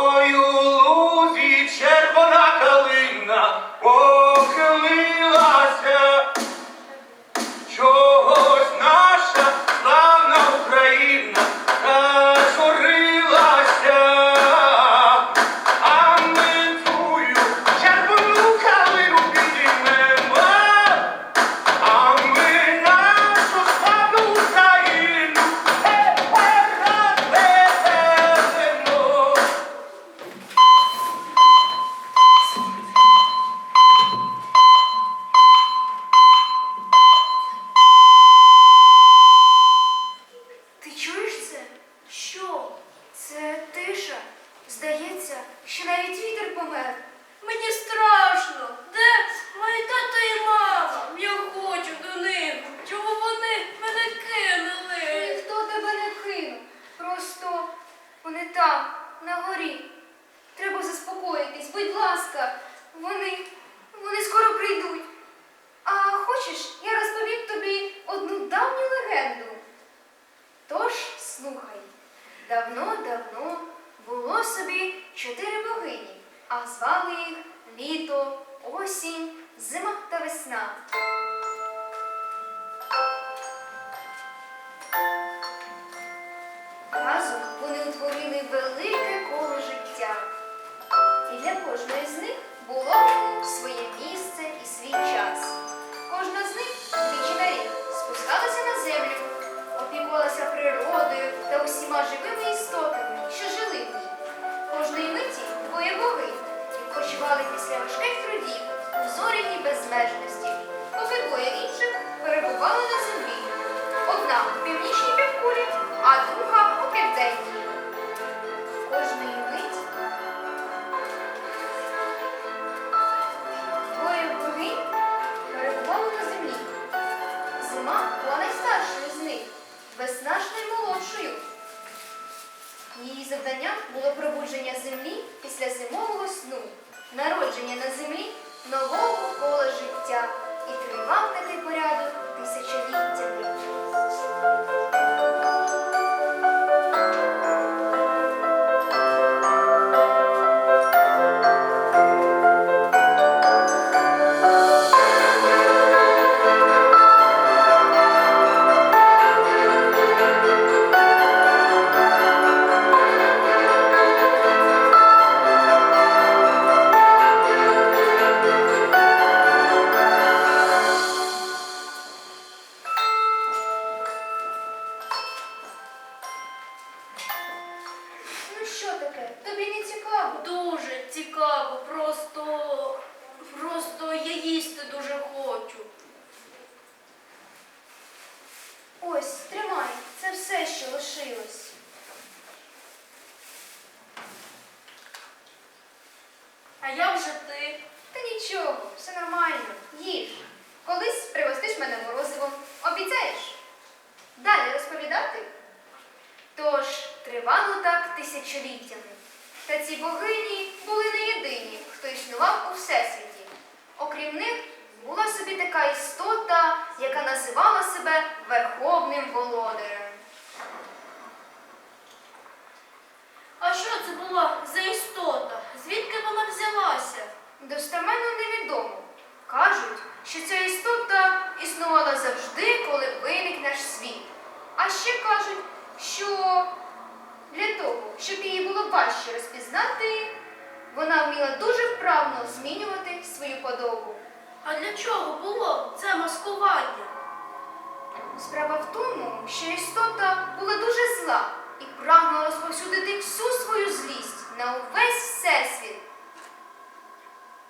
Ой, у лузі червона калина заспокоїтись, будь ласка. Вони, вони скоро прийдуть. А хочеш, я розповім тобі одну давню легенду. Тож слухай, давно-давно було собі чотири богині, а звали їх літо, осінь, зима та весна. Кожної з них було своє місце і свій час. Кожна з них двічі на рік спускалася на землю, опікувалася природою та усіма живими істотами, що жили в ній. Кожної миті двоє боги відпочивали після важких трудів у зоряній безмежності, поки двоє інших перебували на землі. Одна у північній півкулі, а друга просто. Просто я їсти дуже хочу. Ось, тримай, це все, що лишилось. А як же ти? Та нічого, все нормально. Їж. Колись пригостиш мене морозивом. Обіцяєш? Далі розповідати? Тож, тривало так тисячоліттями. Та ці богині були не єдині, хто існував у всесвіті. Окрім них, була собі така істота, яка називала себе Верховним Володарем. А що це була за істота? Звідки вона взялася? Достеменно невідомо. Кажуть, що ця істота існувала завжди, коли виник наш світ. А ще кажуть, що для того, щоб її було важче розпізнати, вона вміла дуже вправно змінювати свою подобу. А для чого було це маскування? Справа в тому, що істота була дуже зла і прагнула розповсюдити всю свою злість на увесь всесвіт.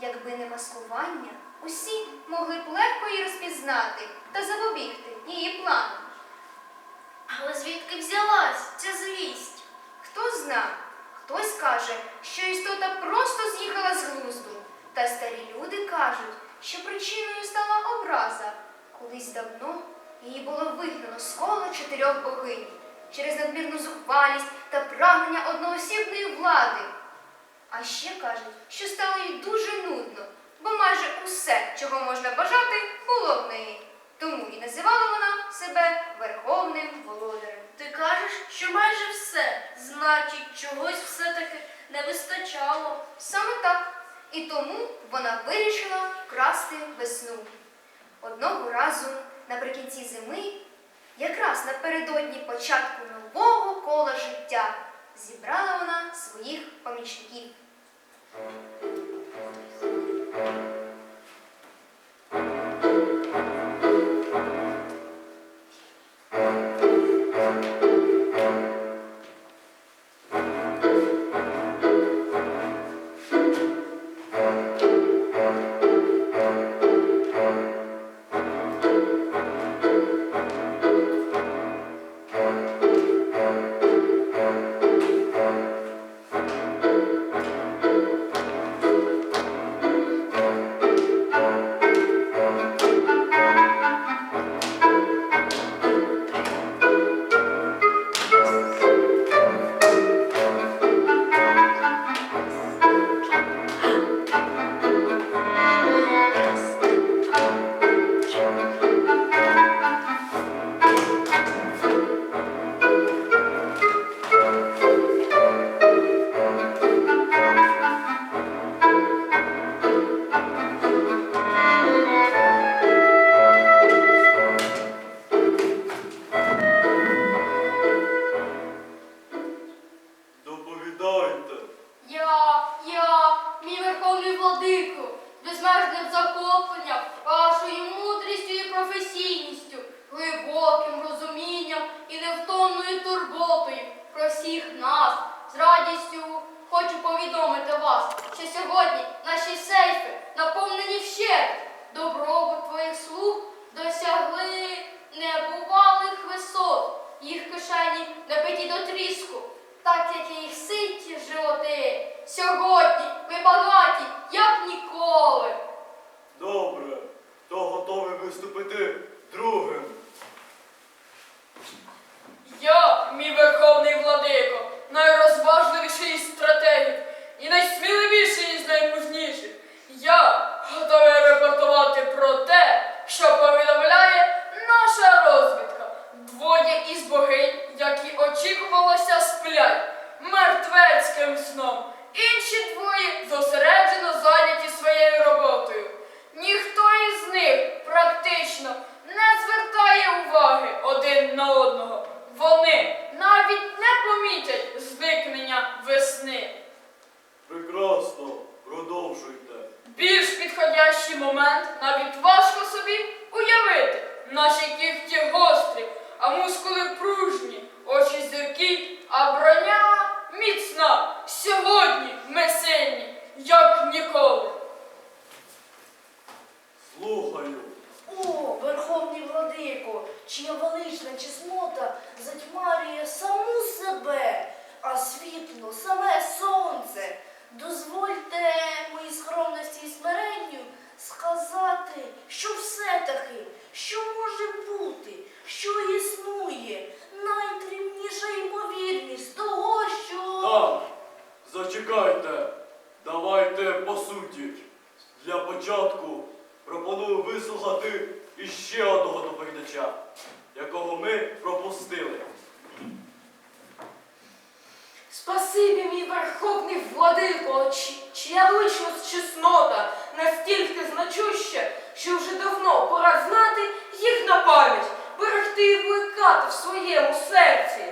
Якби не маскування, усі могли б легко її розпізнати та запобігти її плану. Але звідки взялась ця злість? Хто зна, хтось каже, що істота просто з'їхала з глузду. Та старі люди кажуть, що причиною стала образа. Колись давно її було вигнано з кола чотирьох богинь через надмірну зухвалість та прагнення одноосібної влади. А ще кажуть, що стало їй дуже нудно, бо майже усе, чого можна бажати, було в неї. Тому і називала вона себе Верховним Володарем. Ти кажеш, що майже все, значить, чогось все-таки не вистачало. Саме так. І тому вона вирішила вкрасти весну. Одного разу наприкінці зими, якраз напередодні початку нового кола життя, зібрала вона своїх помічників. Виступити другим? Верховний владико, чия велична чеснота затьмарює саму себе, а світло саме сонце. Дозвольте моїй скромності і смиренню сказати, що все-таки, що може бути, що існує, найдрібніша ймовірність того, що. Так. Зачекайте. Давайте по суті. Для початку пропоную вислухати іще одного доповідача, якого ми пропустили. Спасибі, мій верховний владико, чи- чия величність чеснота настільки значуща, що вже давно пора знати їх на пам'ять, берегти і плекати в своєму серці.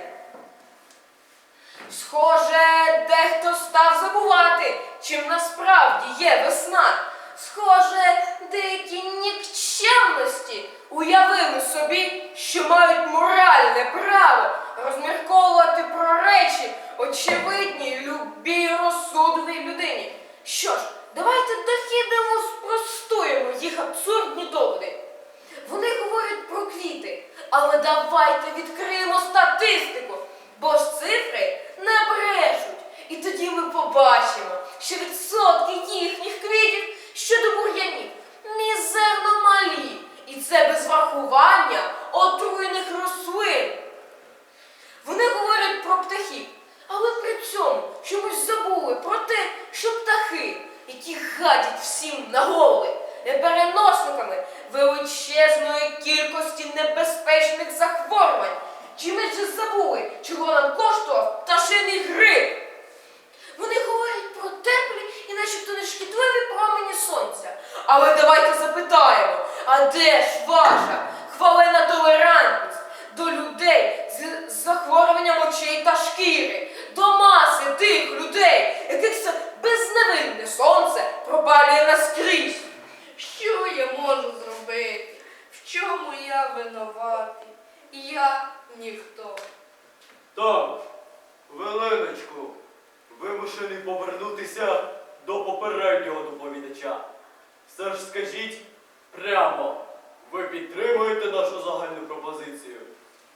Схоже, дехто став забувати, чим насправді є весна. Схоже, деякі нікчемності уявили собі, що мають моральне право розмірковувати про речі, очевидні любій розсудливій людині. Що ж, давайте дохідемо спростуємо їх абсурдні доводи. Вони говорять про квіти, але давайте відкриємо статистику, бо ж цифри не брешуть. І тоді ми побачимо, що відсотки їхніх квітів щодо бур'янів мізерно малі. І це без врахування отруєних рослин. Вони говорять про птахів, але при цьому чомусь забули про те, що птахи, які гадять всім на голови, є переносниками величезної кількості небезпечних захворювань. Чи ми ж забули, чого нам коштував пташиний грип? Вони говорять начебто не шкідливі промені сонця. Але давайте запитаємо, а де ж ваша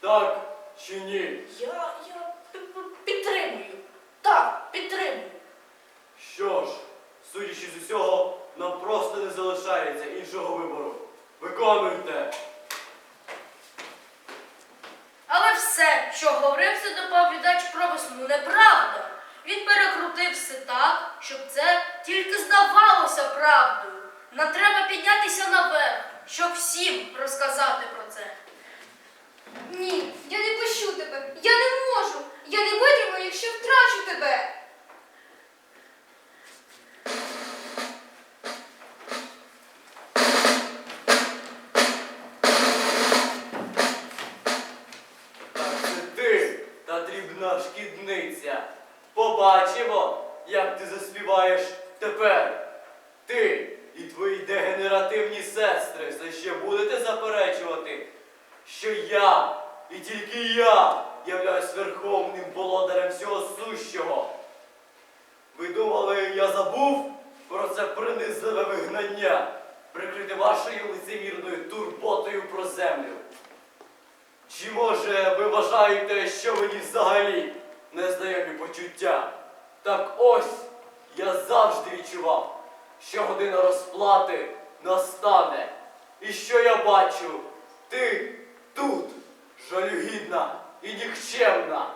Так чи ні? Я, я підтримую. Так, підтримую. Що ж, судячи з усього, нам просто не залишається іншого вибору. Виконуйте! Але все, що говорив доповідач про весну, неправда. Він перекрутив все так, щоб це тільки здавалося правдою. Нам треба піднятися наверх, щоб всім розказати про це. І тільки я являюсь верховним володарем всього сущого. Ви думали, я забув про це принизливе вигнання, прикрити вашою лицемірною турботою про землю? Чи може ви вважаєте, що мені взагалі незнайомі почуття? Так ось я завжди відчував, що година розплати настане. І що я бачу? Ти тут, жалюгідна і нікчемна.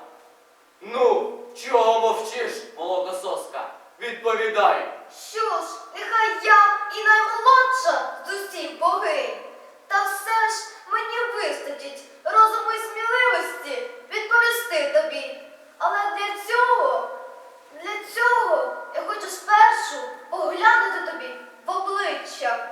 Ну, чого мовчиш, молокососка? Відповідай. Що ж, нехай я і наймолодша з усіх богинь. Та все ж мені вистачить розуму і сміливості відповісти тобі. Але для цього, для цього я хочу спершу поглянути тобі в обличчя.